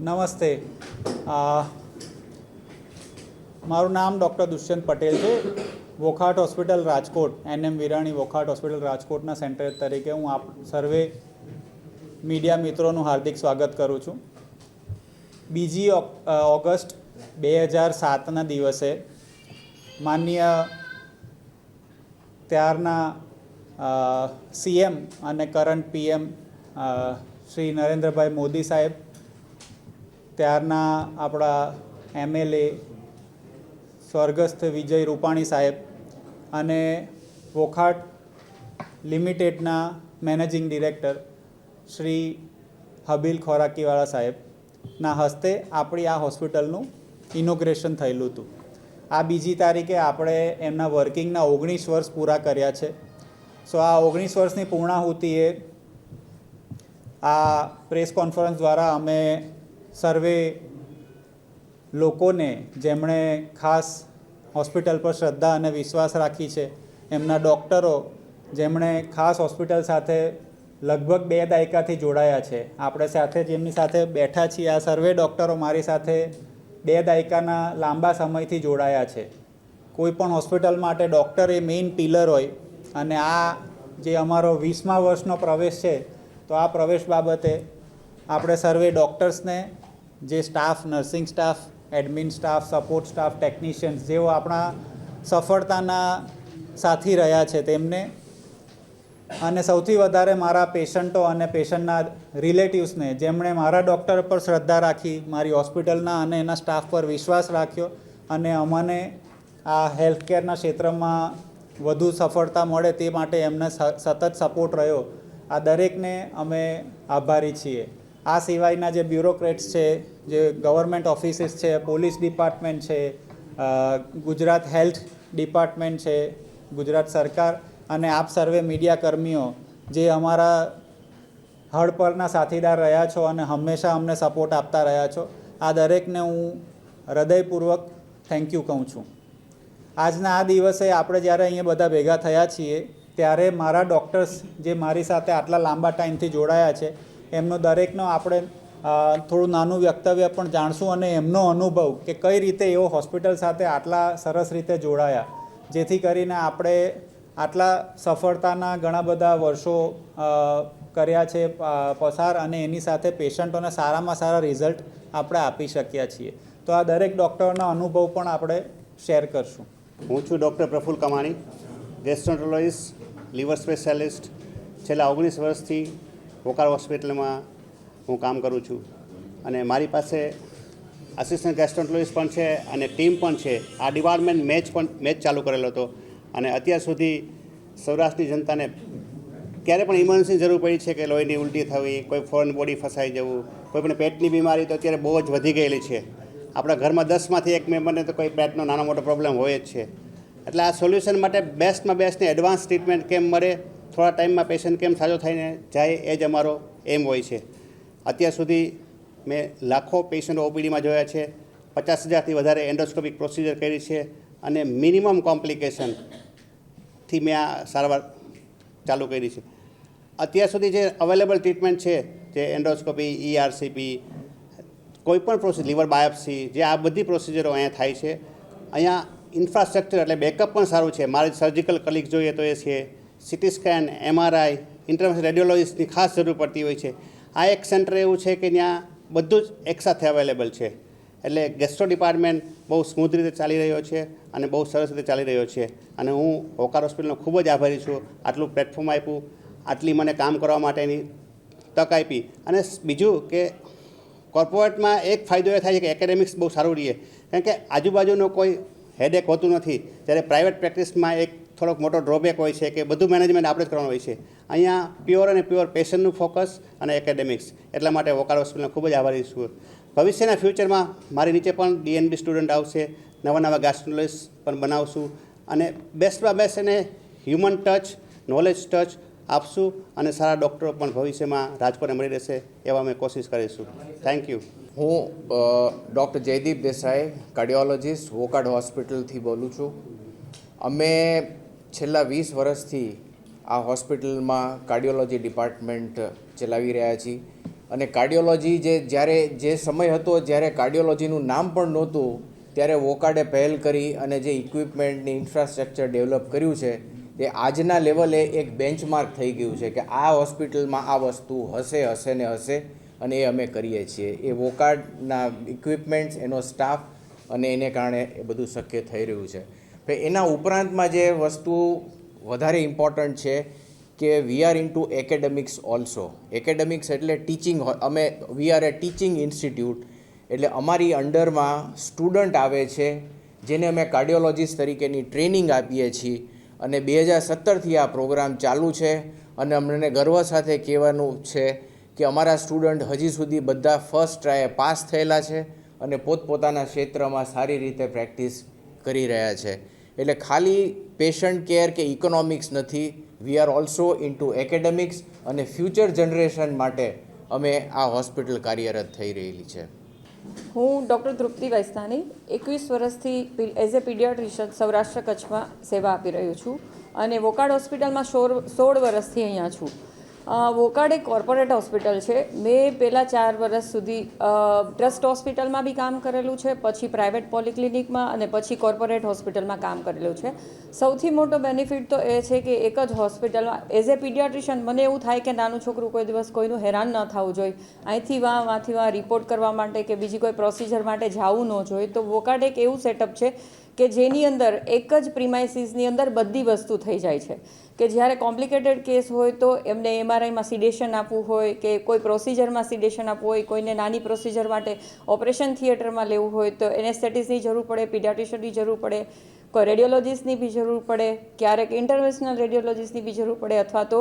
નમસ્તે. મારું નામ ડૉક્ટર દુષ્યંત પટેલ છે. Wockhardt hospital Rajkot, NM Virani Wockhardt hospital રાજકોટના સેન્ટર તરીકે હું આપ સર્વે મીડિયા મિત્રોનું હાર્દિક સ્વાગત કરું છું. બીજી ઓગસ્ટ બે હજાર સાતના દિવસે માન્ય ત્યારના સીએમ અને કરંટ પીએમ શ્રી નરેન્દ્રભાઈ મોદી સાહેબ ત્યારના આપણા એમએલએ સ્વર્ગસ્થ વિજય રૂપાણી સાહેબ અને વોખાટ લિમિટેડના મેનેજિંગ ડિરેક્ટર શ્રી હબીલ ખોરાકીવાળા સાહેબના હસ્તે આપણી આ હોસ્પિટલનું ઇનોગ્રેશન થયેલું હતું. આ બીજી તારીખે આપણે એમના વર્કિંગના ઓગણીસ વર્ષ પૂરા કર્યા છે. સો, આ ઓગણીસ વર્ષની પૂર્ણાહુતિએ આ પ્રેસ કોન્ફરન્સ દ્વારા અમે સર્વે લોકોને જેમણે ખાસ હોસ્પિટલ પર શ્રદ્ધા અને વિશ્વાસ રાખી છે, એમના ડૉક્ટરો જેમણે ખાસ હોસ્પિટલ સાથે લગભગ બે દાયકાથી જોડાયા છે. આપણે સાથે જેમની સાથે બેઠા છીએ. આ સર્વે ડૉક્ટરો મારી સાથે બે દાયકાના લાંબા સમયથી જોડાયા છે. કોઈ પણ હોસ્પિટલ માટે ડૉક્ટર એ મેઇન પિલર હોય અને આ જે અમારો વીસમા વર્ષનો પ્રવેશ છે, તો આ પ્રવેશ બાબતે આપણે સર્વે ડૉક્ટર્સને જે staff nursing staff admin staff support staff technicians જેઓ આપણા સફળતાના સાથી રહ્યા છે તેમને. અને સૌથી વધારે મારા પેશન્ટો અને પેશન્ટના રિલેટિવ્સને જેમણે મારા ડૉક્ટર પર શ્રદ્ધા રાખી, મારી હોસ્પિટલના અને એના સ્ટાફ પર વિશ્વાસ રાખ્યો અને અમને આ હેલ્થકેરના ક્ષેત્રમાં વધુ સફળતા મળે તે માટે એમને સતત સપોર્ટ રહ્યો. આ દરેકને અમે આભારી છીએ. આ સિવાયના જે બ્યુરોક્રેટ્સ છે, જે ગવર્મેન્ટ ઓફિસિસ છે, પોલીસ ડિપાર્ટમેન્ટ છે ગુજરાત હેલ્થ ડિપાર્ટમેન્ટ છે, ગુજરાત સરકાર અને આપ સર્વે મીડિયા કર્મીઓ જે અમારા હળ પરના સાથીદાર રહ્યા છો અને હંમેશા અમને સપોર્ટ આપતા રહ્યા છો, આ દરેકને હું હૃદયપૂર્વક થેન્ક યુ કહું છું. આજના આ દિવસે આપણે જ્યારે અહીંયા બધા ભેગા થયા છીએ, ત્યારે મારા ડૉક્ટર્સ જે મારી સાથે આટલા લાંબા ટાઈમથી જોડાયા છે એમનો દરેકનો આપણે થોડું નાનું વક્તવ્ય પણ જાણશું અને એમનો અનુભવ કે કઈ રીતે એઓ હોસ્પિટલ સાથે આટલા સરસ રીતે જોડાયા. જેથી કરીને આપણે આટલા સફળતાના ઘણા બધા વર્ષો કર્યા છે પસાર અને એની સાથે પેશન્ટોને સારામાં સારા રિઝલ્ટ આપણે આપી શક્યા છીએ. તો આ દરેક ડૉક્ટરના અનુભવ પણ આપણે શેર કરશું. હું છું ડૉક્ટર પ્રફુલ કમાણી ગેસ્ટ્રોન્ટ્રોલોજિસ્ટ લિવર સ્પેશિયાલિસ્ટ. છેલ્લા ઓગણીસ વર્ષથી વોકાર હોસ્પિટલમાં હું કામ કરું છું. અને મારી પાસે આસિસ્ટન્ટ ગેસ્ટ્રોન્ટોલોજીસ્ટ પણ છે અને ટીમ પણ છે. આ ડિપાર્ટમેન્ટ મેચ પણ મેચ ચાલુ કરેલો હતો. અને અત્યાર સુધી સૌરાષ્ટ્રની જનતાને ક્યારે પણ ઇમરજન્સી જરૂર પડી છે કે લોહીની ઉલટી થવી, કોઈ ફોરેન બોડી ફસાઈ જવું, કોઈ પણ પેટની બીમારી, તો અત્યારે બહુ જ વધી ગયેલી છે. આપણા ઘરમાં દસમાંથી એક મેમ્બરને તો કોઈ પેટનો નાનો મોટો પ્રોબ્લેમ હોય જ છે. એટલે આ સોલ્યુશન માટે બેસ્ટમાં બેસ્ટની એડવાન્સ ટ્રીટમેન્ટ કેમ મળે? થોડા ટાઈમમાં પેશન્ટ કેમ સાજો થઈને જાય એ જ અમારો એમ હોય છે. અત્યાર સુધી મેં લાખો પેશન્ટો ઓપીડીમાં જોયા છે, પચાસ હજારથી વધારે એન્ડોસ્કોપિક પ્રોસિજર કરી છે અને મિનિમમ કોમ્પ્લિકેશનથી મેં આ સારવાર ચાલુ કરી છે. અત્યાર સુધી જે અવેલેબલ ટ્રીટમેન્ટ છે, જે એન્ડોસ્કોપી ઈઆરસીપી કોઈપણ પ્રોસેસ લિવર બાયોપ્સી જે આ બધી પ્રોસિજરો અહીંયા થાય છે. અહીંયા ઇન્ફ્રાસ્ટ્રક્ચર એટલે બેકઅપ પણ સારું છે. મારે સર્જિકલ કલિક જોઈએ તો એ છે. સિટી સ્કેન એમઆરઆઈ ઇન્ટરનેશનલ રેડિયોલોજીસ્ટની ખાસ જરૂર પડતી હોય છે. આ એક સેન્ટર એવું છે કે ત્યાં બધું જ એકસાથે અવેલેબલ છે. એટલે ગેસ્ટ્રો ડિપાર્ટમેન્ટ બહુ સ્મૂથ રીતે ચાલી રહ્યો છે અને બહુ સરસ રીતે ચાલી રહ્યો છે. અને હું હોકાર હોસ્પિટલનો ખૂબ જ આભારી છું. આટલું પ્લેટફોર્મ આપ્યું, આટલી મને કામ કરવા માટેની તક આપી. અને બીજું કે કોર્પોરેટમાં એક ફાયદો એ થાય છે કે એકેડેમિક્સ બહુ સારું રહીએ કારણ કે આજુબાજુનો કોઈ હેડેક હોતું નથી. જ્યારે પ્રાઇવેટ પ્રેક્ટિસમાં એક થોડોક મોટો ડ્રોબેક હોય છે કે બધું મેનેજમેન્ટ આપણે જ કરવાનું હોય છે. અહીંયા પ્યોર અને પ્યોર પેશન્ટનું ફોકસ અને એકેડેમિક્સ એટલા માટે વોકાર હોસ્પિટલને ખૂબ જ આભારી છું. ભવિષ્યના ફ્યુચરમાં મારી નીચે પણ ડીએનબી સ્ટુડન્ટ આવશે, નવા નવા ગાસ્ટ્રોલોજીસ્ટ પણ બનાવશું અને બેસ્ટમાં બેસ્ટ એને હ્યુમન ટચ નોલેજ ટચ આપશું અને સારા ડૉક્ટરો પણ ભવિષ્યમાં રાજકોટને મળી રહેશે એવા અમે કોશિશ કરીશું. થેન્ક યુ હું doctor Jaydeep Desai cardiologist Wockhardt હોસ્પિટલથી બોલું છું. અમે છેલ્લા વીસ વર્ષથી આ હોસ્પિટલમાં કાર્ડિયોલોજી ડિપાર્ટમેન્ટ ચલાવી રહ્યા છીએ. અને કાર્ડિયોલોજી જે જ્યારે જે સમય હતો, જ્યારે કાર્ડિયોલોજીનું નામ પણ નહોતું, ત્યારે વોકાડે પહેલ કરી અને જે ઇક્વિપમેન્ટની ઇન્ફ્રાસ્ટ્રક્ચર ડેવલપ કર્યું છે, તે આજના લેવલે એક બેન્ચમાર્ક થઈ ગયું છે કે આ હોસ્પિટલમાં આ વસ્તુ હશે હશે ને હશે અને એ અમે કરીએ છીએ. એ વોકાડના ઇક્વિપમેન્ટ્સ, એનો સ્ટાફ અને એને કારણે એ બધું શક્ય થઈ રહ્યું છે. એના ઉપરાંતમાં જે વસ્તુ વધારે ઇમ્પોર્ટન્ટ છે કે we are in to academics also academics એટલે ટીચિંગ અમે we are a teaching institute એટલે અમારી અંડરમાં સ્ટુડન્ટ આવે છે, જેને અમે કાર્ડિયોલોજીસ્ટ તરીકેની ટ્રેનિંગ આપીએ છીએ. અને બે હજાર સત્તરથી આ પ્રોગ્રામ ચાલુ છે અને અમને ગર્વ સાથે કહેવાનું છે કે અમારા સ્ટુડન્ટ હજી સુધી બધા ફર્સ્ટ ટ્રાયે પાસ થયેલા છે અને પોતપોતાના ક્ષેત્રમાં સારી રીતે પ્રેક્ટિસ કરી રહ્યા છે. એટલે ખાલી પેશન્ટ કેર કે ઇકોનોમિક્સ નથી we are also into academics અને ફ્યુચર જનરેશન માટે અમે આ હોસ્પિટલ કાર્યરત થઈ રહેલી છે. હું ડૉક્ટર તૃપ્તિ વૈસ્તાની એકવીસ વર્ષથી એઝ એ પીડિયાટ્રિશિયન સૌરાષ્ટ્ર કચ્છમાં સેવા આપી રહ્યો છું અને વોકાડ હોસ્પિટલમાં સોળ સોળ વર્ષથી અહીંયા છું. વોકાડ એક કોર્પોરેટ હોસ્પિટલ છે. મેં પહેલાં ચાર વર્ષ સુધી ટ્રસ્ટ હોસ્પિટલમાં બી કામ કરેલું છે, પછી પ્રાઇવેટ પોલિક્લિનિકમાં અને પછી કોર્પોરેટ હોસ્પિટલમાં કામ કરેલું છે. સૌથી મોટો બેનિફિટ તો એ છે કે એક જ હોસ્પિટલમાં, એઝ એ પીડિયાટ્રિશિયન, મને એવું થાય કે નાનું છોકરું કોઈ દિવસ કોઈનું હેરાન ન થવું જોઈએ. અહીંથી વાં, વાંથી વાં રિપોર્ટ કરવા માટે કે બીજી કોઈ પ્રોસિજર માટે જવું ન જોઈએ. તો વોકાડ એક એવું સેટઅપ છે કે જેની અંદર એક જ પ્રિમાઇસીસની અંદર બધી વસ્તુ થઈ જાય છે. કે જ્યારે કોમ્પ્લિકેટેડ કેસ હોય તો એમને એમઆરઆઈમાં સિડેશન આપવું હોય કે કોઈ પ્રોસિજરમાં સિડેશન આપવું હોય, કોઈને નાની પ્રોસિજર માટે ઓપરેશન થિયેટરમાં લેવું હોય તો એનેસ્થેટિસની જરૂર પડે પીડાટિશનની જરૂર પડે કોઈ રેડિયોલોજીસ્ટની બી જરૂર પડે, ક્યારેક ઇન્ટરનેશનલ રેડિયોલોજીસ્ટની બી જરૂર પડે અથવા તો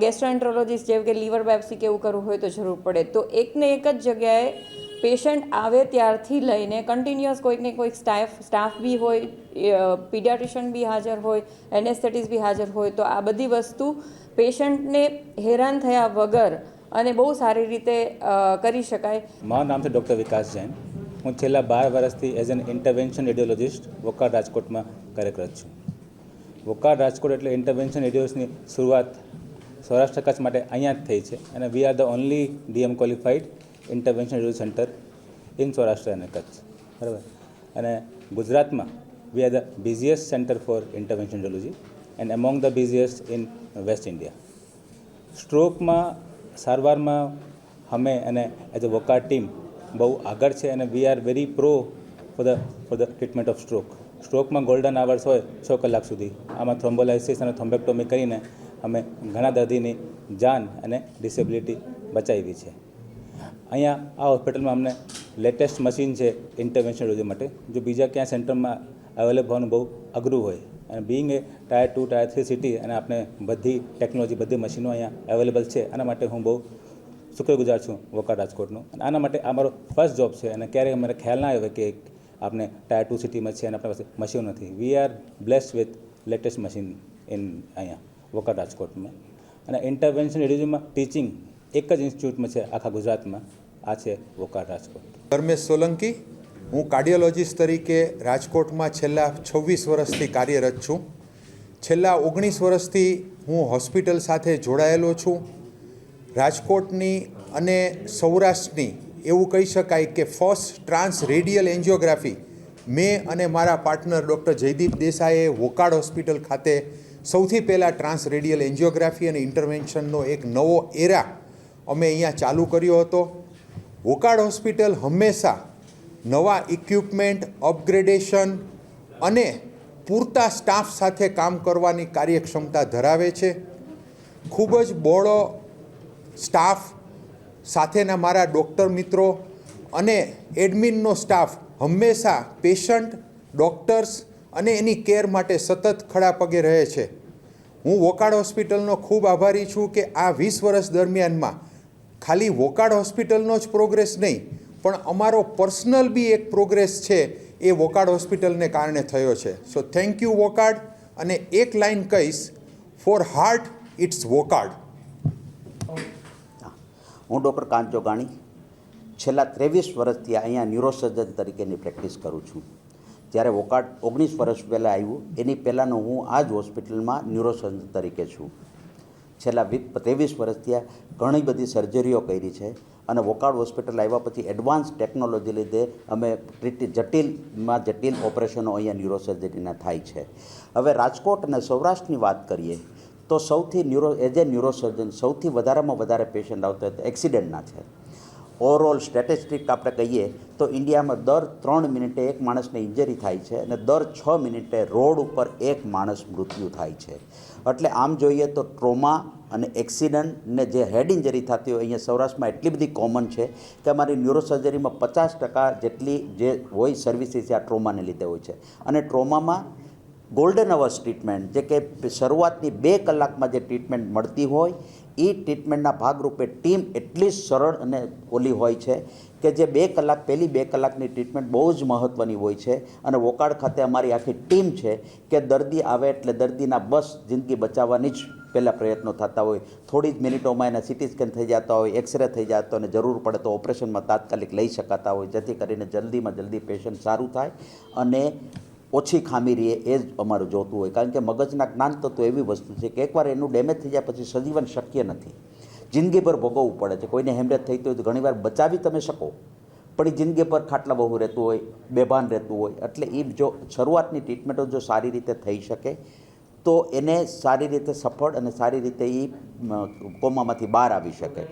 ગેસ્ટ્રોએન્ટ્રોલોજીસ્ટ જેવું કે લીવર બાયોપ્સી કે એવું કરવું હોય તો જરૂર પડે. તો એકને એક જ જગ્યાએ પેશન્ટ આવે ત્યારથી લઈને કન્ટિન્યુઅસ કોઈક ને કોઈક સ્ટાફ સ્ટાફ બી હોય પીડિયાટ્રિશિયન બી હાજર હોય એનેસ્થેટિસ બી હાજર હોય, તો આ બધી વસ્તુ પેશન્ટને હેરાન થયા વગર અને બહુ સારી રીતે કરી શકાય. મારું નામ છે ડૉક્ટર વિકાસ જૈન. હું છેલ્લા બાર વર્ષથી as an intervention radiologist Wockhardt રાજકોટમાં કાર્યરત છું. વોકાર રાજકોટ એટલે ઇન્ટરવેન્શન રેડિયોસની શરૂઆત સૌરાષ્ટ્ર કચ્છ માટે અહીંયા જ થઈ છે અને we are the only DM qualified intervention review centre in Saurashtra અને કચ્છ. બરાબર? અને ગુજરાતમાં we are the busiest centre for intervention radiology and among the busiest in west India સ્ટ્રોકમાં સારવારમાં અમે અને એઝ અ વોકાર ટીમ બહુ આગળ છે અને we are very pro for the for the treatment of stroke સ્ટ્રોકમાં golden hours હોય છ કલાક સુધી. આમાં થ્રોમ્બોલાઇસિસ અને થ્રોમ્બેક્ટોમી કરીને અમે ઘણા દર્દીની જાન અને ડિસેબિલિટી બચાવી છે. અહીંયા આ હોસ્પિટલમાં અમને લેટેસ્ટ મશીન છે ઇન્ટરવેન્શન રોજી માટે, જો બીજા ક્યાં સેન્ટરમાં અવેલેબલ હોવાનું બહુ અઘરું હોય. અને being a tier two tier three city અને આપણે બધી ટેકનોલોજી બધી મશીનો અહીંયા અવેલેબલ છે, આના માટે હું બહુ શુક્રગુજાર છું વોકા રાજકોટનું. અને આના માટે આ મારો ફર્સ્ટ જોબ છે અને ક્યારેય મને ખ્યાલ ના આવે કે આપણે ટાયર ટુ સિટીમાં છે અને આપણી પાસે મશીનો નથી. We are blessed with latest machine in અહીંયા વોકા રાજકોટમાં. અને ઇન્ટરવેન્શન રેડિયોમાં ટીચિંગ એક જ ઇન્સ્ટિટ્યૂટમાં છે આખા ગુજરાતમાં. આ છે વોકાર રાજકોટ. ધર્મેશ સોલંકી, હું કાર્ડિયોલોજીસ્ટ તરીકે રાજકોટમાં છેલ્લા છવ્વીસ વર્ષથી કાર્યરત છું. છેલ્લા ઓગણીસ વર્ષથી હું હોસ્પિટલ સાથે જોડાયેલો છું. રાજકોટની અને સૌરાષ્ટ્રની, એવું કહી શકાય કે ફર્સ્ટ ટ્રાન્સ રેડિયલ એન્જિયોગ્રાફી, મેં અને મારા પાર્ટનર ડૉક્ટર જયદીપ દેસાઈએ વોકાડ હોસ્પિટલ ખાતે સૌથી પહેલાં ટ્રાન્સ રેડિયલ એન્જિયોગ્રાફી અને ઇન્ટરવેન્શનનો એક નવો એરા અમે અહીંયા ચાલુ કર્યો હતો. વોકાડ હોસ્પિટલ હંમેશા નવા ઇક્વિપમેન્ટ, અપગ્રેડેશન અને પૂરતા સ્ટાફ સાથે કામ કરવાની કાર્યક્ષમતા ધરાવે છે. ખૂબ જ બહોળો સ્ટાફ સાથેના મારા ડૉક્ટર મિત્રો અને એડમિનનો સ્ટાફ હંમેશા પેશન્ટ, ડૉક્ટર્સ અને એની કેર માટે સતત ખડા પગે રહે છે. હું વોકાડ હોસ્પિટલનો ખૂબ આભારી છું કે આ વીસ વર્ષ દરમિયાનમાં ખાલી વોકાડ હોસ્પિટલનો જ પ્રોગ્રેસ નહીં, પણ અમારો પર્સનલ બી એક પ્રોગ્રેસ છે, એ વોકાડ હોસ્પિટલને કારણે થયો છે. સો થેન્ક યુ વોકાડ, અને એક લાઈન કહીશ ફોર હાર્ટ ઇટ્સ વોકાડ. હું ડૉક્ટર કાંત જોગાણી છેલ્લા ત્રેવીસ વર્ષથી અહીંયા ન્યુરોસર્જન તરીકેની પ્રેક્ટિસ કરું છું. જ્યારે વોકાટ ઓગણીસ વર્ષ પહેલાં આવ્યું, એની પહેલાંનો હું આ જ હોસ્પિટલમાં ન્યુરોસર્જન તરીકે છું. છેલ્લા વી ત્રેવીસ વર્ષથી ઘણી બધી સર્જરીઓ કરી છે અને વોકાડ હોસ્પિટલ આવ્યા પછી એડવાન્સ ટેકનોલોજી લીધે અમે જટિલમાં જટિલ ઓપરેશનો અહીંયા ન્યુરોસર્જરીના થાય છે. હવે રાજકોટ અને સૌરાષ્ટ્રની વાત કરીએ તો સૌથી ન્યુરો એઝ એ ન્યુરોસર્જન સૌથી વધારેમાં વધારે પેશન્ટ આવતા હોય તો એક્સિડન્ટના છે. ઓવરઓલ સ્ટેટિસ્ટિક આપણે કહીએ તો ઇન્ડિયામાં દર ત્રણ મિનિટે એક માણસને ઇન્જરી થાય છે અને દર છ મિનિટે રોડ ઉપર એક માણસ મૃત્યુ થાય છે. એટલે આમ જોઈએ તો ટ્રોમા અને એક્સિડન્ટ ને જે હેડ ઇન્જરી થતી હોય, અહીંયા સૌરાષ્ટ્રમાં એટલી બધી કોમન છે કે અમારી ન્યુરોસર્જરીમાં પચાસ ટકા જેટલી જે હોય સર્વિસીસ આ ટ્રોમાને લીધે હોય છે. અને ટ્રોમામાં ગોલ્ડન અવર્સ ટ્રીટમેન્ટ જે કે શરૂઆતની બે કલાકમાં જે ટ્રીટમેન્ટ મળતી હોય એ ટ્રીટમેન્ટના ભાગરૂપે ટીમ એટલી સરળ અને ઓલી હોય છે કે જે બે કલાક, પહેલી બે કલાકની ટ્રીટમેન્ટ બહુ જ મહત્ત્વની હોય છે. અને વોકાડ ખાતે અમારી આખી ટીમ છે કે દર્દી આવે એટલે દર્દીના બસ જિંદગી બચાવવાની જ પહેલાં પ્રયત્નો થતા હોય. થોડી જ મિનિટોમાં એના સિટી સ્કેન થઈ જતા હોય એક્સરે થઈ જતો અને જરૂર પડે તો ઓપરેશનમાં તાત્કાલિક લઈ શકાતા હોય, જેથી કરીને જલ્દીમાં જલ્દી પેશન્ટ સારું થાય અને ઓછી ખામી રહે એ જ અમારું જોતું હોય. કારણ કે મગજના જ્ઞાન તત્વો એવી વસ્તુ છે કે એકવાર એનું ડેમેજ થઈ જાય પછી સજીવન શક્ય નથી. જિંદગીભર ભોગવવું પડે છે. કોઈને હેમરેજ થઈ હોય તો ઘણીવાર બચાવી તમે શકો. પણ એ જિંદગી પર ખાટલા બહુ રહેતું હોય, બેભાન રહેતું હોય, એટલે એ જો શરૂઆતની ટ્રીટમેન્ટો જો સારી રીતે થઈ શકે, તો એને સારી રીતે સફળ અને સારી રીતે એ કોમામાંથી બહાર આવી શકે.